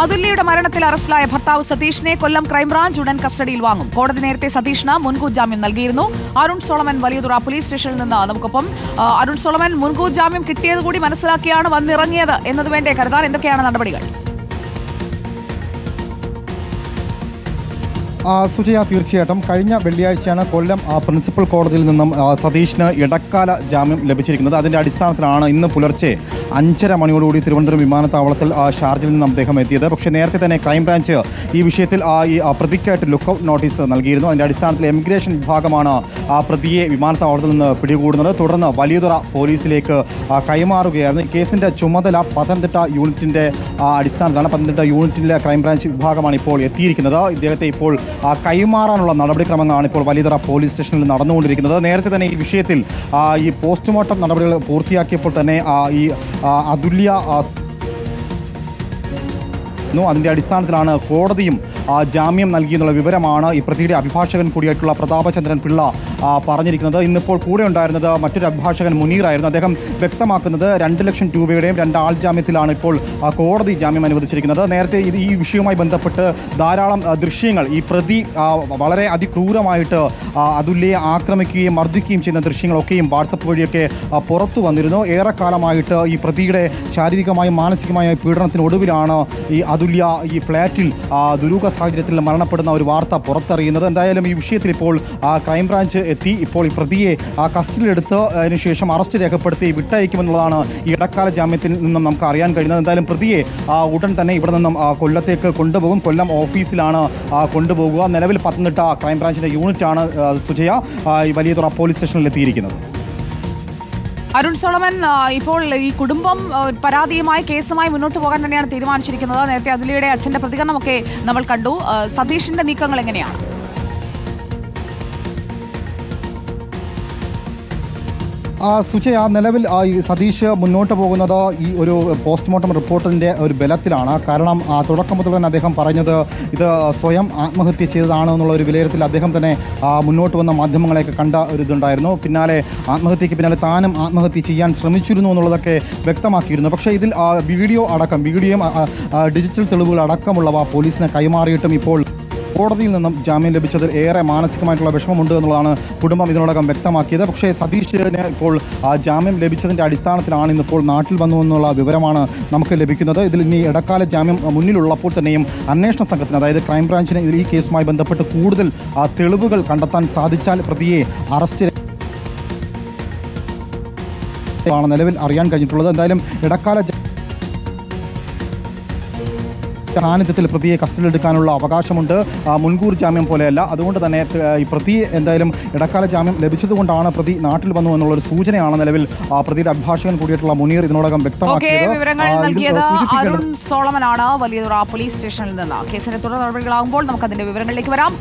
അതുല്യയുടെ മരണത്തിൽ അറസ്റ്റിലായ ഭർത്താവ് സതീഷിനെ കൊല്ലം ക്രൈംബ്രാഞ്ച് ഉടൻ കസ്റ്റഡിയിൽ വാങ്ങും. കോടതി നേരത്തെ സതീഷിന് മുൻകൂർ ജാമ്യം നൽകിയിരുന്നു. അരുൺ സോളമൻ വലിയതുറ പോലീസ് സ്റ്റേഷനിൽ നിന്ന് നമുക്കൊപ്പം അരുൺ സോളമൻ മുൻകൂർ ജാമ്യം കിട്ടിയത് കൂടി മനസ്സിലാക്കിയാണ് വന്നിറങ്ങിയത് എന്നതുവേണ്ടേ കരുതാൻ എന്തൊക്കെയാണ് നടപടികൾ? സുജയ തീർച്ചയായിട്ടും. കഴിഞ്ഞ വെള്ളിയാഴ്ചയാണ് കൊല്ലം പ്രിൻസിപ്പൽ കോടതിയിൽ നിന്നും സതീഷിന് ഇടക്കാല ജാമ്യം ലഭിച്ചിരിക്കുന്നത്. അതിന്റെ അടിസ്ഥാനത്തിലാണ് ഇന്ന് പുലർച്ചെ അഞ്ചര മണിയോടുകൂടി തിരുവനന്തപുരം വിമാനത്താവളത്തിൽ ആ, ഷാർജയിൽ നിന്നും അദ്ദേഹം എത്തിയത്. പക്ഷേ നേരത്തെ തന്നെ ക്രൈംബ്രാഞ്ച് ഈ വിഷയത്തിൽ ഈ പ്രതിക്കായിട്ട് ലുക്കൌട്ട് നോട്ടീസ് നൽകിയിരുന്നു. അതിന്റെ അടിസ്ഥാനത്തിൽ എമിഗ്രേഷൻ വിഭാഗമാണ് ആ പ്രതിയെ വിമാനത്താവളത്തിൽ നിന്ന് പിടികൂടുന്നത്. തുടർന്ന് വലിയതുറ പോലീസിലേക്ക് കൈമാറുകയായിരുന്നു. ഈ കേസിന്റെ ചുമതല പത്തനംതിട്ട യൂണിറ്റിന്റെ ആ, അടിസ്ഥാനത്തിലാണ്. പത്തനംതിട്ട യൂണിറ്റിലെ ക്രൈംബ്രാഞ്ച് വിഭാഗമാണ് ഇപ്പോൾ എത്തിയിരിക്കുന്നത്. ഇദ്ദേഹത്തെ ഇപ്പോൾ കൈമാറാനുള്ള നടപടിക്രമങ്ങളാണ് ഇപ്പോൾ വലിയതറ പോലീസ് സ്റ്റേഷനിൽ നടന്നുകൊണ്ടിരിക്കുന്നത്. നേരത്തെ തന്നെ ഈ വിഷയത്തിൽ ഈ പോസ്റ്റ്മോർട്ടം നടപടികൾ പൂർത്തിയാക്കിയപ്പോൾ തന്നെ ഈ അതുല്യ അതിന്റെ അടിസ്ഥാനത്തിലാണ് കോടതിയും ജാമ്യം നൽകിയെന്നുള്ള വിവരമാണ് ഈ പ്രതിയുടെ അഭിഭാഷകൻ കൂടിയായിട്ടുള്ള പ്രതാപചന്ദ്രൻ പിള്ള പറഞ്ഞിരിക്കുന്നത്. ഇന്നിപ്പോൾ കൂടെ ഉണ്ടായിരുന്നത് മറ്റൊരു അഭിഭാഷകൻ മുനീറായിരുന്നു. അദ്ദേഹം വ്യക്തമാക്കുന്നത് രണ്ട് ലക്ഷം രൂപയുടെയും രണ്ട് ആൾ ജാമ്യത്തിലാണ് ഇപ്പോൾ കോടതി ജാമ്യം അനുവദിച്ചിരിക്കുന്നത്. നേരത്തെ ഈ വിഷയവുമായി ബന്ധപ്പെട്ട് ധാരാളം ദൃശ്യങ്ങൾ ഈ പ്രതി വളരെ അതിക്രൂരമായിട്ട് അതുല്യെ ആക്രമിക്കുകയും മർദ്ദിക്കുകയും ചെയ്യുന്ന ദൃശ്യങ്ങളൊക്കെയും വാട്സപ്പ് വഴിയൊക്കെ പുറത്തു വന്നിരുന്നു. ഏറെക്കാലമായിട്ട് ഈ പ്രതിയുടെ ശാരീരികമായും മാനസികമായും പീഡനത്തിനൊടുവിലാണ് ഈ അതുല്യ ഈ ഫ്ലാറ്റിൽ ദുരൂഹ സാഹചര്യത്തിൽ മരണപ്പെടുന്ന ഒരു വാർത്ത പുറത്തറിയുന്നത്. എന്തായാലും ഈ വിഷയത്തിൽ ഇപ്പോൾ ആ, ക്രൈംബ്രാഞ്ച് എത്തി. ഇപ്പോൾ ഈ പ്രതിയെ ആ, കസ്റ്റഡിയിലെടുത്ത് അതിന് ശേഷം അറസ്റ്റ് രേഖപ്പെടുത്തി വിട്ടയക്കുമെന്നുള്ളതാണ് ഈ ഇടക്കാല ജാമ്യത്തിൽ നിന്നും നമുക്ക് അറിയാൻ കഴിയുന്നത്. എന്തായാലും പ്രതിയെ ആ, ഉടൻ തന്നെ ഇവിടെ നിന്നും കൊല്ലത്തേക്ക് കൊണ്ടുപോകും. കൊല്ലം ഓഫീസിലാണ് കൊണ്ടുപോകുക. നിലവിൽ പത്തനംതിട്ട ക്രൈംബ്രാഞ്ചിന്റെ യൂണിറ്റാണ് സുജയ ഈ വലിയതുറ പോലീസ് സ്റ്റേഷനിൽ എത്തിയിരിക്കുന്നത്. അരുൺ സോളമൻ ഇപ്പോൾ ഈ കുടുംബം പരാതിയുമായി കേസുമായി മുന്നോട്ട് പോകാൻ തന്നെയാണ് തീരുമാനിച്ചിരിക്കുന്നത്. നേരത്തെ അതിലിയുടെ അച്ഛന്റെ പ്രതികരണമൊക്കെ നമ്മൾ കണ്ടു. സതീഷിന്റെ നീക്കങ്ങൾ എങ്ങനെയാണ്? സുജയ നിലവിൽ ആ, ഈ സതീഷ് മുന്നോട്ട് പോകുന്നത് ഈ ഒരു പോസ്റ്റ്മോർട്ടം റിപ്പോർട്ടിന്റെ ഒരു ബലത്തിലാണ്. കാരണം തുടക്കം മുതൽ തന്നെ അദ്ദേഹം പറഞ്ഞത് ഇത് സ്വയം ആത്മഹത്യ ചെയ്തതാണ് എന്നുള്ള ഒരു വിലയിരുത്തൽ അദ്ദേഹം തന്നെ മുന്നോട്ട് വന്ന മാധ്യമങ്ങളെയൊക്കെ കണ്ട ഒരു ഇതുണ്ടായിരുന്നു. പിന്നാലെ ആത്മഹത്യക്ക് പിന്നാലെ താനും ആത്മഹത്യ ചെയ്യാൻ ശ്രമിച്ചിരുന്നു എന്നുള്ളതൊക്കെ വ്യക്തമാക്കിയിരുന്നു. പക്ഷേ ഇതിൽ വീഡിയോ അടക്കം വീഡിയോയും ഡിജിറ്റൽ തെളിവുകൾ അടക്കമുള്ളവ പോലീസിനെ കൈമാറിയിട്ടും ഇപ്പോൾ കോടതിയിൽ നിന്നും ജാമ്യം ലഭിച്ചതിൽ ഏറെ മാനസികമായിട്ടുള്ള വിഷമമുണ്ട് എന്നുള്ളതാണ് കുടുംബം ഇതിനോടകം വ്യക്തമാക്കിയത്. പക്ഷേ സതീഷിന് ഇപ്പോൾ ജാമ്യം ലഭിച്ചതിന്റെ അടിസ്ഥാനത്തിലാണ് ഇന്നിപ്പോൾ നാട്ടിൽ വന്നു എന്നുള്ള വിവരമാണ് നമുക്ക് ലഭിക്കുന്നത്. ഇതിൽ ഇനി ഇടക്കാല ജാമ്യം മുന്നിലുള്ളപ്പോൾ തന്നെയും അന്വേഷണ സംഘത്തിന് അതായത് ക്രൈംബ്രാഞ്ചിന് ഈ കേസുമായി ബന്ധപ്പെട്ട് കൂടുതൽ തെളിവുകൾ കണ്ടെത്താൻ സാധിച്ചാൽ പ്രതിയെ അറസ്റ്റ് ആണ് നിലവിൽ അറിയാൻ കഴിഞ്ഞിട്ടുള്ളത് എന്തായാലും ഇടക്കാല സാന്നിധ്യത്തിൽ പ്രതിയെ കസ്റ്റഡിയിലെടുക്കാനുള്ള അവകാശമുണ്ട്. മുൻകൂർ ജാമ്യം പോലെയല്ല. അതുകൊണ്ട് തന്നെ ഈ പ്രതി എന്തായാലും ഇടക്കാല ജാമ്യം ലഭിച്ചതുകൊണ്ടാണ് പ്രതി നാട്ടിൽ വന്നു എന്നുള്ള ഒരു സൂചനയാണ് നിലവിൽ ആ, പ്രതിയുടെ അഭിഭാഷകൻ കൂടിയിട്ടുള്ള മുനീർ ഇതിനോടകം വ്യക്തമാക്കിയത്. സോളമനാണ്. പോലീസ് സ്റ്റേഷനിൽ നിന്ന്. കേസിന്റെ തുടർ നടപടികളാകുമ്പോൾ നമുക്ക് അതിന്റെ വിവരങ്ങളിലേക്ക് വരാം.